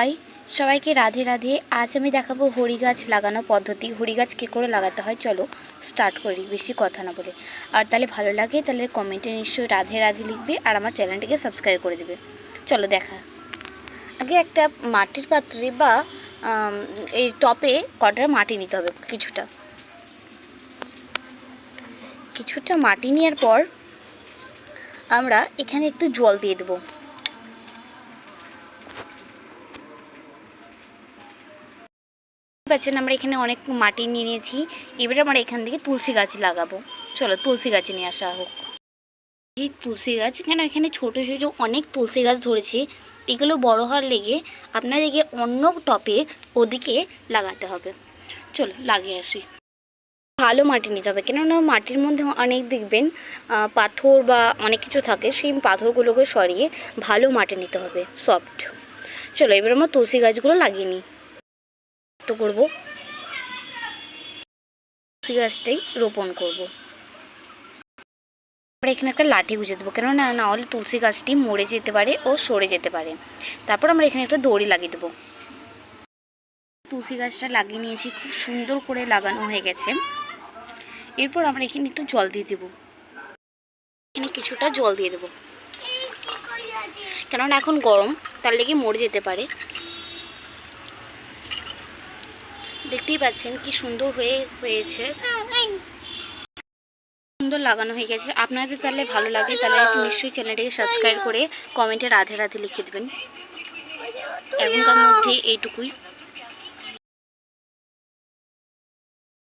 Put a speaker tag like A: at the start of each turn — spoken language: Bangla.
A: হাই সবাইকে রাধে রাধে। আজ আমি দেখাবো হরি গাছ লাগানো পদ্ধতি। হরি গাছ কী করে লাগাতে হয়? চলো স্টার্ট করি, বেশি কথা না বলে। আর তাহলে ভালো লাগে, তাহলে কমেন্টে নিশ্চয়ই রাধে রাধে লিখবে আর আমার চ্যানেলটিকে সাবস্ক্রাইব করে দেবে। চলো দেখা। আগে একটা মাটির পাত্রে বা এই টপে কটা মাটি নিতে হবে? কিছুটা। কিছুটা মাটি নেওয়ার পর আমরা এখানে একটু জল দিয়ে দেবো। পাচ্ছেন আমরা এখানে অনেক মাটি নিয়ে নিয়েছি। এবারে আমরা এখান থেকে তুলসী গাছ লাগাবো। চলো তুলসী গাছ নিয়ে আসা হোক। এই তুলসী গাছ, কেন এখানে ছোটো ছোটো অনেক তুলসী গাছ ধরেছে। এগুলো বড় হওয়ার লেগে আপনাদেরকে অন্য টপে ওদিকে লাগাতে হবে। চলো লাগিয়ে আসি। ভালো মাটি নিতে হবে, কেননা মাটির মধ্যে অনেক দেখবেন পাথর বা অনেক কিছু থাকে, সেই পাথরগুলোকে সরিয়ে ভালো মাটি নিতে হবে, সফট। চলো এবার আমরা তুলসী গাছগুলো লাগিয়ে নিই। করব। তুলসী গাছটাই রোপণ করব। আমরা এখানে একটা লাঠি গুঁজে দেবো। কেননা না হলে তুলসী গাছটি মরে যেতে পারে ও সরে যেতে পারে। তারপর আমরা এখানে একটা দড়ি লাগিয়ে দেবো। তুলসী গাছটা লাগিয়ে নিয়েছি। খুব সুন্দর করে লাগানো হয়ে গেছে। এরপর আমরা এখানে একটু জল দিয়ে দেবো। এখানে কিছুটা জল দিয়ে দেবো। কেননা এখন গরম, তার লেগে মরে যেতে পারে। দেখতেই পাচ্ছেন কি সুন্দর হয়ে হয়েছে। সুন্দর লাগানো হয়ে গেছে। আপনাদের তাহলে ভালো লাগে, তাহলে নিশ্চয়ই চ্যানেলটিকে সাবস্ক্রাইব করে কমেন্টে রাধে রাধে লিখে দেবেন। এখনকার মধ্যে এইটুকুই।